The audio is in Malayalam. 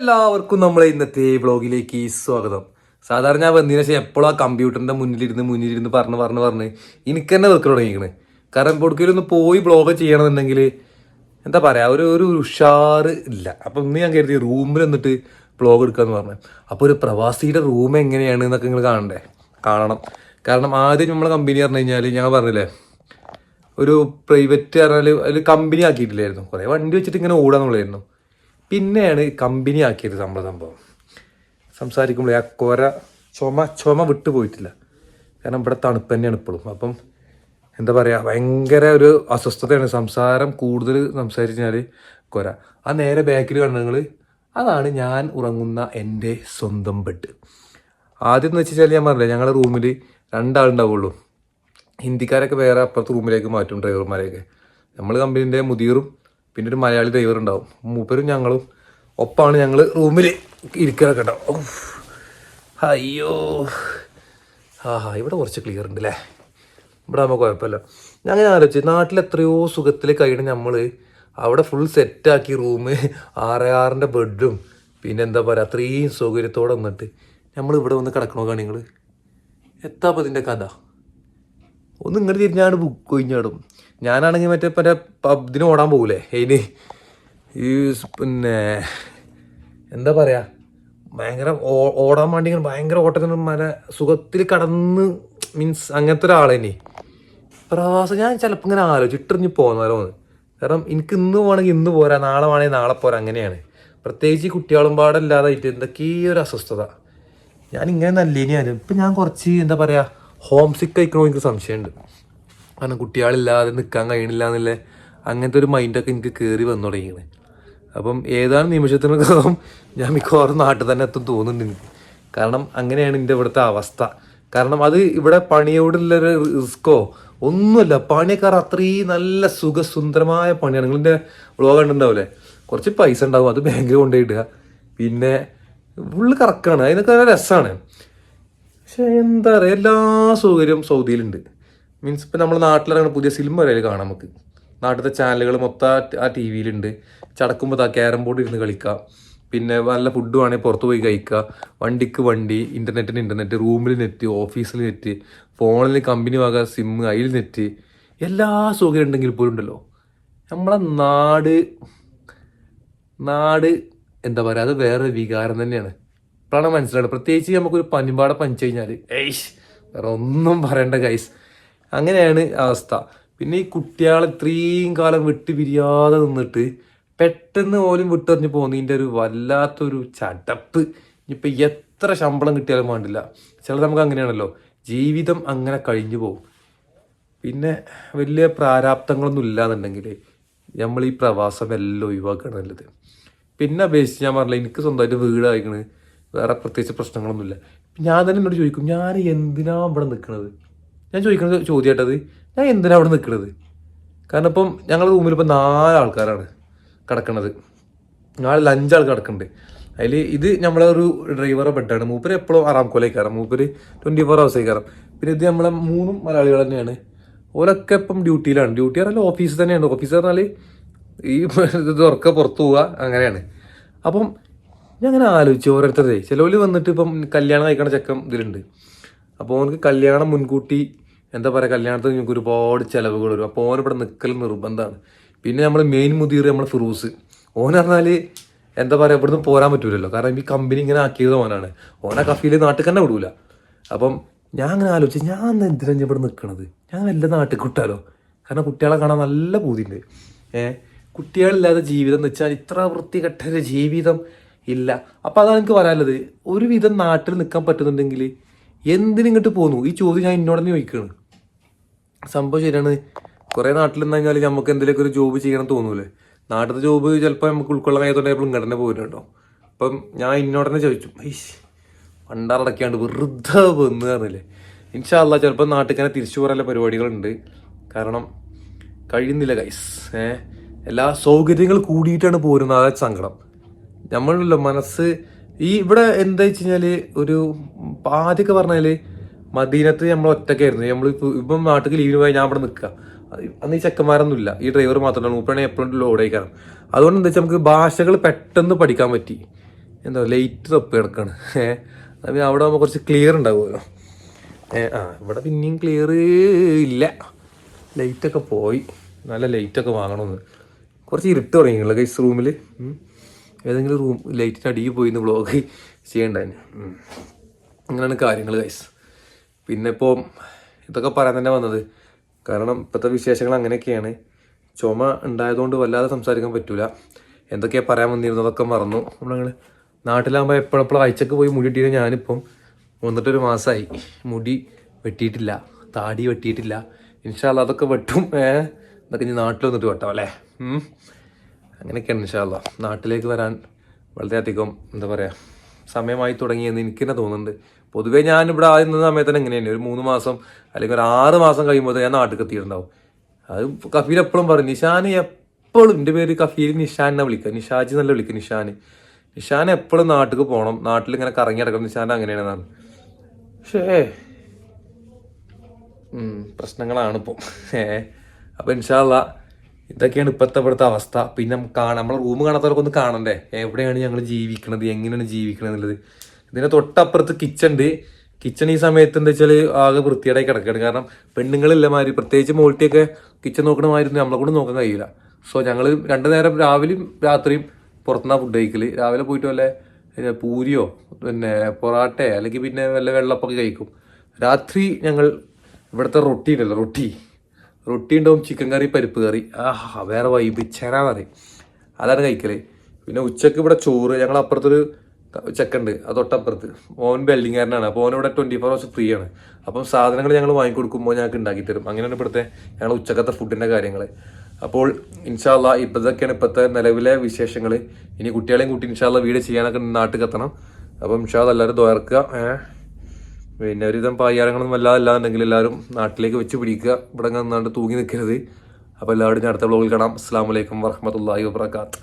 എല്ലാവർക്കും നമ്മളെ ഇന്നത്തെ വ്ളോഗിലേക്ക് സ്വാഗതം. സാധാരണ ഞാൻ വന്നതിന് ശേഷം എപ്പോഴും ആ കമ്പ്യൂട്ടറിന്റെ മുന്നിലിരുന്ന് മുന്നിലിരുന്ന് പറഞ്ഞ് പറഞ്ഞ് പറഞ്ഞ് എനിക്ക് തന്നെ വെക്കൽ തുടങ്ങിയിരിക്കണ്. കാരണം പൊടുക്കലും ഒന്ന് പോയി ബ്ലോഗ് ചെയ്യണമെന്നുണ്ടെങ്കിൽ എന്താ പറയാ ഒരു ഒരു ഉഷാറ് ഇല്ല. അപ്പൊ ഇന്ന് ഞാൻ കരുതി റൂമിൽ എന്നിട്ട് ബ്ലോഗ് എടുക്കാന്ന് പറഞ്ഞു. അപ്പൊ ഒരു പ്രവാസിയുടെ റൂം എങ്ങനെയാണ് എന്നൊക്കെ നിങ്ങൾ കാണണ്ടേ? കാണണം. കാരണം ആദ്യം നമ്മളെ കമ്പനി പറഞ്ഞു കഴിഞ്ഞാൽ ഞാൻ പറഞ്ഞില്ലേ ഒരു പ്രൈവറ്റ് പറഞ്ഞാൽ ഒരു കമ്പനി ആക്കിയിട്ടില്ലായിരുന്നു. കുറേ വണ്ടി വെച്ചിട്ട് ഇങ്ങനെ ഓടാന്നുള്ളായിരുന്നു പിന്നെയാണ് കമ്പനി ആക്കിയത് നമ്മളെ സംഭവം. സംസാരിക്കുമ്പോൾ ആ കൊര ചുമ ചുമ വിട്ടു പോയിട്ടില്ല. കാരണം ഇവിടെ തണുപ്പ് തന്നെയാണ് ഇപ്പോഴും. അപ്പം എന്താ പറയുക ഭയങ്കര ഒരു അസ്വസ്ഥതയാണ് സംസാരം കൂടുതൽ സംസാരിച്ചാൽ കൊര. ആ നേരെ ബാക്കിൽ കണ്ണുങ്ങൾ അതാണ് ഞാൻ ഉറങ്ങുന്ന എന്റെ സ്വന്തം ബെഡ് ആദ്യം എന്ന് വെച്ചാൽ ഞാൻ പറഞ്ഞില്ല ഞങ്ങളുടെ റൂമിൽ രണ്ടാളുണ്ടാവുള്ളൂ. ഹിന്ദിക്കാരൊക്കെ വേറെ അപ്പുറത്ത് റൂമിലേക്ക് മാറ്റും ഡ്രൈവർമാരെയൊക്കെ നമ്മൾ കമ്പനീന്റെ മുതിയറും പിന്നെ ഒരു മലയാളി ഡ്രൈവർ ഉണ്ടാവും. മൂപ്പരും ഞങ്ങളും ഒപ്പാണ് ഞങ്ങൾ റൂമിൽ ഇരിക്കലൊക്കെ ഉണ്ടാവും. അയ്യോ. ആ ഇവിടെ കുറച്ച് ക്ലിയർ ഉണ്ട് അല്ലേ ഇവിടെ ആകുമ്പോൾ കുഴപ്പമില്ല. ഞാൻ അങ്ങനെ ആലോചിച്ചു നാട്ടിൽ എത്രയോ സുഖത്തിൽ കഴിയണം നമ്മൾ അവിടെ ഫുൾ സെറ്റാക്കി റൂം ആറ് ആറിന്റെ ബെഡും പിന്നെ എന്താ പറയുക അത്രയും സൗകര്യത്തോടെ വന്നിട്ട് നമ്മൾ ഇവിടെ വന്ന് കിടക്കണോ നിങ്ങൾ എത്താപ്പതിന്റെ കഥ. ഒന്ന് ഇങ്ങനെ തിരിഞ്ഞാണ് ബുക്ക് കൊഴിഞ്ഞാടും ഞാനാണെങ്കിൽ മറ്റേ മറ്റേ പബ്ദിന് ഓടാൻ പോകൂലേ ഇനി ഈ പിന്നെ എന്താ പറയുക ഭയങ്കര ഓടാൻ വേണ്ടി ഇങ്ങനെ ഭയങ്കര ഓട്ടത്തിന് മല സുഖത്തിൽ കടന്ന് മീൻസ് അങ്ങനത്തെ ഒരാളെനി പ്രവാസം ഞാൻ ചിലപ്പോൾ ഇങ്ങനെ ആലോചിച്ച് ഇട്ടിറിഞ്ഞ് പോകുന്നവരോന്ന് കാരണം എനിക്ക് ഇന്ന് പോകണമെങ്കിൽ ഇന്ന് പോരാ നാളെ വേണമെങ്കിൽ നാളെ പോരാ അങ്ങനെയാണ്. പ്രത്യേകിച്ച് ഈ കുട്ടികളും പാടില്ലാതായിട്ട് എന്തൊക്കെയോ ഒരു അസ്വസ്ഥത. ഞാൻ ഇങ്ങനെ നല്ലേനി ഞാൻ ഇപ്പം ഞാൻ കുറച്ച് എന്താ പറയുക ഹോം സിക്ക് ആയിക്കണോ എനിക്ക് സംശയമുണ്ട്. കാരണം കുട്ടികളില്ലാതെ നിൽക്കാൻ കഴിയണില്ല എന്നുള്ള അങ്ങനത്തെ ഒരു മൈൻഡൊക്കെ എനിക്ക് കയറി വന്നു തുടങ്ങിയത് അപ്പം ഏതാനും നിമിഷത്തിനകം ഞാൻ മിക്കവാറും നാട്ടിൽ തന്നെ എത്തും തോന്നുന്നുണ്ട് എനിക്ക്. കാരണം അങ്ങനെയാണ് എന്റെ ഇവിടുത്തെ അവസ്ഥ. കാരണം അത് ഇവിടെ പണിയോടുള്ളൊരു റിസ്ക്കോ ഒന്നുമല്ല. പണിയൊക്കെ അത്രയും നല്ല സുഖസുന്ദരമായ പണിയാണ്. നിങ്ങളിന്റെ വ്ളോഗ് കണ്ടിട്ടുണ്ടാവില്ലേ? കുറച്ച് പൈസ ഉണ്ടാവും അത് ബാങ്കിൽ കൊണ്ടുപോയിടുക പിന്നെ ഫുള്ള് കറക്കാണ്. അതിനൊക്കെ നല്ല രസമാണ്. പക്ഷെ എന്താ പറയുക എല്ലാ സൗകര്യവും സൗദിയിലുണ്ട്. മീൻസ് ഇപ്പം നമ്മൾ നാട്ടിലിറങ്ങുന്ന പുതിയ സിനിമ വരെ കാണാം നമുക്ക്. നാട്ടിലത്തെ ചാനലുകൾ മൊത്തം ആ- ടി വിയിലുണ്ട് ചടക്കുമ്പോൾ ആ ക്യാരം ബോർഡ് ഇരുന്ന് കളിക്കുക പിന്നെ നല്ല ഫുഡ് വേണമെങ്കിൽ പുറത്ത് പോയി കഴിക്കുക വണ്ടിക്ക് വണ്ടി ഇന്റർനെറ്റിന് ഇന്റർനെറ്റ് റൂമിൽ നെറ്റ് ഓഫീസിൽ നെറ്റ് ഫോണിൽ കമ്പനി വക സിം അതിൽ നെറ്റ് എല്ലാ സൗകര്യം ഉണ്ടെങ്കിൽ പോലും ഉണ്ടല്ലോ. നമ്മളെ നാട് നാട് എന്താ പറയുക അത് വേറെ വികാരം തന്നെയാണ്. ഇപ്പോഴാണ് മനസ്സിലായത്. പ്രത്യേകിച്ച് നമുക്കൊരു പനിമ്പാടെ പനിച്ചു കഴിഞ്ഞാൽ ഏയ് വേറെ ഒന്നും പറയണ്ട ഗൈസ് അങ്ങനെയാണ് അവസ്ഥ. പിന്നെ ഈ കുട്ടികളെ ഇത്രയും കാലം വിട്ട് പിരിയാതെ നിന്നിട്ട് പെട്ടെന്ന് പോലും വിട്ടെറിഞ്ഞ് പോകുന്നതിന്റെ ഒരു വല്ലാത്തൊരു ചടപ്പ്. ഇനിയിപ്പോൾ എത്ര ശമ്പളം കിട്ടിയാലും വേണ്ടില്ല. ചിലത് നമുക്ക് അങ്ങനെയാണല്ലോ. ജീവിതം അങ്ങനെ കഴിഞ്ഞു പോകും പിന്നെ വലിയ പ്രാരാബ്ദങ്ങളൊന്നും ഇല്ലാന്നുണ്ടെങ്കിൽ നമ്മൾ ഈ പ്രവാസം എല്ലാം ഒഴിവാക്കുകയാണ് നല്ലത്. പിന്നെ അപേക്ഷിച്ച് ഞാൻ പറഞ്ഞില്ല എനിക്ക് സ്വന്തമായിട്ട് വീട് അയക്കണ് വേറെ പ്രത്യേകിച്ച് പ്രശ്നങ്ങളൊന്നുമില്ല. ഞാൻ തന്നെ എന്നോട് ചോദിക്കും ഞാൻ എന്തിനാണ് ഇവിടെ നിൽക്കുന്നത് ഞാൻ ചോദിക്കുന്നത് ചോദ്യമായിട്ടത് ഞാൻ എന്തിനാണ് അവിടെ നിൽക്കുന്നത് കാരണം ഇപ്പം ഞങ്ങളുടെ റൂമിൽ ഇപ്പം നാല് ആൾക്കാരാണ് കിടക്കണത്. അഞ്ച് അഞ്ചാൾ കിടക്കുന്നുണ്ട് അതിൽ ഇത് നമ്മളെ ഒരു ഡ്രൈവറെ ബെഡാണ് മൂപ്പര് എപ്പോഴും ആറാം ആറാംകോലേക്ക് കയറാം മൂപ്പര് ട്വന്റി ഫോർ ഹവേഴ്സേ കയറാം പിന്നെ ഇത് നമ്മളെ മൂന്നും മലയാളികൾ തന്നെയാണ്. ഓരൊക്കെ ഇപ്പം ഡ്യൂട്ടിയിലാണ്. ഡ്യൂട്ടി പറഞ്ഞാൽ ഓഫീസ് തന്നെയാണ്. ഓഫീസ് പറഞ്ഞാൽ ഈ ഇത് തുറക്ക പുറത്തു പോവുക അങ്ങനെയാണ്. അപ്പം ഞാൻ അങ്ങനെ ആലോചിച്ചു ഓരോരുത്തരുടെ. ചിലവർ വന്നിട്ട് ഇപ്പം കല്യാണം കഴിക്കണ ചെക്കം ഇതിലുണ്ട്. അപ്പോൾ അവനക്ക് കല്യാണം മുൻകൂട്ടി എന്താ പറയുക കല്യാണത്തിന് ഞങ്ങൾക്ക് ഒരുപാട് ചിലവുകൾ വരും. അപ്പോൾ ഓൻ ഇവിടെ നിൽക്കൽ നിർബന്ധമാണ് പിന്നെ നമ്മൾ മെയിൻ മുതിർ നമ്മൾ ഫിറൂസ്. ഓൻ പറഞ്ഞാൽ എന്താ പറയുക ഇവിടുന്ന് പോരാൻ പറ്റൂലല്ലോ. കാരണം ഈ കമ്പനി ഇങ്ങനെ ആക്കിയത് ഓനാണ്. ഓനാ കഫീൽ നാട്ടിൽ തന്നെ വിടൂല. അപ്പം ഞാൻ അങ്ങനെ ആലോചിച്ചു ഞാൻ എന്തിനാ ഇവിടെ നിൽക്കണത് ഞാൻ വല്ല നാട്ടിൽ കിട്ടാലോ? കാരണം കുട്ടികളെ കാണാൻ നല്ല പൂതിണ്ട് ഏഹ് കുട്ടികളില്ലാതെ ജീവിതം എന്ന് വെച്ചാൽ ഇത്ര വൃത്തികെട്ട ഒരു ജീവിതം ഇല്ല. അപ്പോൾ അതാണ് എനിക്ക് പറയാനുള്ളത്. ഒരുവിധം നാട്ടിൽ നിൽക്കാൻ പറ്റുന്നുണ്ടെങ്കിൽ എന്തിനിങ്ങോട്ട് പോന്നു? ഈ ചോദ്യം ഞാൻ ഇന്നോടന്നെ ചോദിക്കുകയാണ് സംഭവം ശരിയാണ്. കുറേ നാട്ടിൽ നിന്ന് കഴിഞ്ഞാൽ നമുക്ക് എന്തെങ്കിലുമൊക്കെ ഒരു ജോബ് ചെയ്യണം തോന്നൂലേ. നാട്ടിലത്തെ ജോബ് ചിലപ്പോൾ നമുക്ക് ഉൾക്കൊള്ളാൻ കഴിയാത്തതുകൊണ്ട് എപ്പോഴും ഇങ്ങനെ തന്നെ പോരുന്നുണ്ടോ? അപ്പം ഞാൻ ഇന്നോടനെ ചോദിച്ചു ഐഷ് പണ്ടാറടക്കാണ്ട് വെറുതെ വന്ന് പറഞ്ഞില്ലേ? ഇൻഷാല്ല ചിലപ്പോൾ തന്നെ തിരിച്ചു പോരാനുള്ള പരിപാടികളുണ്ട്. കാരണം കഴിയുന്നില്ല ഗൈസ് ഏഹ് എല്ലാ സൗകര്യങ്ങൾ കൂടിയിട്ടാണ് പോരുന്നത് അതായത് സങ്കടം. നമ്മളുള്ള മനസ്സ്. ഈ ഇവിടെ എന്താ വെച്ച് കഴിഞ്ഞാൽ ഒരു ആദ്യമൊക്കെ പറഞ്ഞാൽ മദീനത്ത് നമ്മൾ ഒറ്റക്കായിരുന്നു. നമ്മൾ ഇപ്പം നാട്ടിൽ ലീവിന് പോയി ഞാൻ അവിടെ നിൽക്കുക അന്ന് ഈ ചെക്കന്മാരൊന്നും ഇല്ല ഈ ഡ്രൈവർ മാത്രമല്ല മൂപ്പണേ എപ്പോഴും ലോഡ് ആയിക്കാരം അതുകൊണ്ട് എന്താ വെച്ചാൽ നമുക്ക് ഭാഷകൾ പെട്ടെന്ന് പഠിക്കാൻ പറ്റി. എന്താ ലൈറ്റ് തപ്പ് കിടക്കാണ് ഏഹ് അവിടെ ആകുമ്പോൾ കുറച്ച് ക്ലിയർ ഉണ്ടാവുമല്ലോ. ഏഹ് ആ ഇവിടെ പിന്നെയും ക്ലിയർ ഇല്ല. ലൈറ്റൊക്കെ പോയി. നല്ല ലൈറ്റൊക്കെ വാങ്ങണമെന്ന് കുറച്ച് ഇരുട്ട് തുടങ്ങിയുള്ള ഗൈസ് റൂമിൽ ഏതെങ്കിലും റൂം ലൈറ്റിന്റെ അടിയിൽ പോയി ഇന്ന് വ്ളോഗ് ചെയ്യണ്ടായിരുന്നു. അങ്ങനെയാണ് കാര്യങ്ങൾ ഗൈസ് പിന്നെ ഇപ്പോൾ ഇതൊക്കെ പറയാൻ തന്നെ വന്നത്. കാരണം ഇപ്പോഴത്തെ വിശേഷങ്ങൾ അങ്ങനെയൊക്കെയാണ്. ചുമ ഉണ്ടായതുകൊണ്ട് വല്ലാതെ സംസാരിക്കാൻ പറ്റൂല. എന്തൊക്കെയാ പറയാൻ വന്നിരുന്നതൊക്കെ മറന്നു. നമ്മൾ നാട്ടിലാകുമ്പോൾ എപ്പോഴെപ്പോഴും ആഴ്ചക്ക് പോയി മുടി ഇട്ടിരുന്ന ഞാനിപ്പം വന്നിട്ടൊരു മാസമായി മുടി വെട്ടിയിട്ടില്ല താടി വെട്ടിയിട്ടില്ല. ഇൻഷാല്ല അതൊക്കെ വെട്ടും. ഏഹ് ഇതൊക്കെ ഇനി നാട്ടിൽ വന്നിട്ട് വെട്ടാം അല്ലേ. അങ്ങനെയൊക്കെയാണ് ഇൻഷാല്ല നാട്ടിലേക്ക് വരാൻ വളരെയധികം എന്താ പറയുക സമയമായി തുടങ്ങിയെന്ന് എനിക്ക് തന്നെ തോന്നുന്നുണ്ട്. പൊതുവേ ഞാൻ ഇവിടെ ആദ്യം നിന്ന സമയത്ത് തന്നെ എങ്ങനെയാണ് ഒരു മൂന്ന് മാസം അല്ലെങ്കിൽ ഒരു ആറ് മാസം കഴിയുമ്പോൾ ഞാൻ നാട്ടിൽ എത്തിയിട്ടുണ്ടാവും അത് കഫീൽ എപ്പോഴും പറയും നിഷാൻ എപ്പോഴും എന്റെ പേര് കഫീൽ നിഷാൻ എന്നാ വിളിക്കുക. നിഷാജി എന്നല്ല വിളിക്കുക നിഷാൻ നിഷാൻ എപ്പോഴും നാട്ടിൽ പോകണം നാട്ടിൽ ഇങ്ങനെ കറങ്ങി നടക്കണം. നിഷാൻ അങ്ങനെയാണെന്നാണ് പക്ഷേ പ്രശ്നങ്ങളാണ് ഇപ്പം. ഏ അപ്പം ഇൻഷാല്ല ഇതൊക്കെയാണ് ഇപ്പോഴത്തെ ഇവിടുത്തെ അവസ്ഥ. പിന്നെ കാണാം. നമ്മൾ റൂം കാണാത്തവർക്കൊന്ന് കാണണ്ടേ? എവിടെയാണ് ഞങ്ങൾ ജീവിക്കണത്? എങ്ങനെയാണ് ജീവിക്കണത് എന്നുള്ളത്? ഇതിന് തൊട്ടപ്പുറത്ത് കിച്ചൺ ഉണ്ട്. കിച്ചൺ ഈ സമയത്ത് എന്താ വെച്ചാൽ ആകെ വൃത്തിയായി കിടക്കുകയാണ്. കാരണം പെണ്ണുങ്ങളില്ല മാതിരി പ്രത്യേകിച്ച് മോൾട്ടിയൊക്കെ കിച്ചൺ നോക്കണ മാതിരി നമ്മളെ കൂടെ നോക്കാൻ കഴിയില്ല. സോ ഞങ്ങൾ രണ്ടു നേരം രാവിലെയും രാത്രിയും പുറത്തുനിന്നാണ് ഫുഡ് കഴിക്കൽ രാവിലെ പോയിട്ട് വല്ല പൂരിയോ പിന്നെ പൊറാട്ടയോ അല്ലെങ്കിൽ പിന്നെ വല്ല വെള്ളപ്പൊക്കെ കഴിക്കും. രാത്രി ഞങ്ങൾ ഇവിടുത്തെ റൊട്ടി ഉണ്ടല്ലോ റൊട്ടി. റൊട്ടി ഉണ്ടാവും ചിക്കൻ കറി പരിപ്പ് കറി. ആഹാ വേറെ വൈബ് ചെറാന്നറി അതാണ് കഴിക്കൽ. പിന്നെ ഉച്ചയ്ക്ക് ഇവിടെ ചോറ്. ഞങ്ങൾ അപ്പുറത്തൊരു ചെക്കുണ്ട്. അത് തൊട്ടപ്പുറത്ത്. ഓൻ ബെൽഡിങ്ങാരനാണ് അപ്പോൾ ഓൻ ഇവിടെ ട്വന്റി ഫോർ ഹവേഴ്സ് ഫ്രീ ആണ്. അപ്പം സാധനങ്ങൾ ഞങ്ങൾ വാങ്ങിക്കൊടുക്കുമ്പോൾ ഞങ്ങൾക്ക് ഉണ്ടാക്കി തരും. അങ്ങനെയാണ് ഇവിടുത്തെ ഞങ്ങൾ ഉച്ചക്കത്തെ ഫുഡിന്റെ കാര്യങ്ങൾ അപ്പോൾ ഇൻഷാല്ല ഇപ്പോഴത്തൊക്കെയാണ് ഇപ്പോഴത്തെ നിലവിലെ വിശേഷങ്ങൾ ഇനി കുട്ടികളെയും കൂട്ടി ഇൻഷാല്ല വീട് ചെയ്യാനൊക്കെ നാട്ടിൽ എത്തണം. അപ്പം ഇൻഷാല്ല എല്ലാവരും ദ്വാരക്കുക പിന്നെ ഒരുവിധം പായാരങ്ങളൊന്നും വല്ലാതെ അല്ലാന്നുണ്ടെങ്കിൽ എല്ലാവരും നാട്ടിലേക്ക് വെച്ച് പിടിക്കുക. ഇവിടെ നിന്നാണ്ട് തൂങ്ങി നിൽക്കരുത് അപ്പോൾ എല്ലാവരും അടുത്ത ബ്ലോഗിൽ കാണാം. അസ്സാം വലൈക്കും വർഹമത്തല്ലാഹി വാബർക്കാത്ത്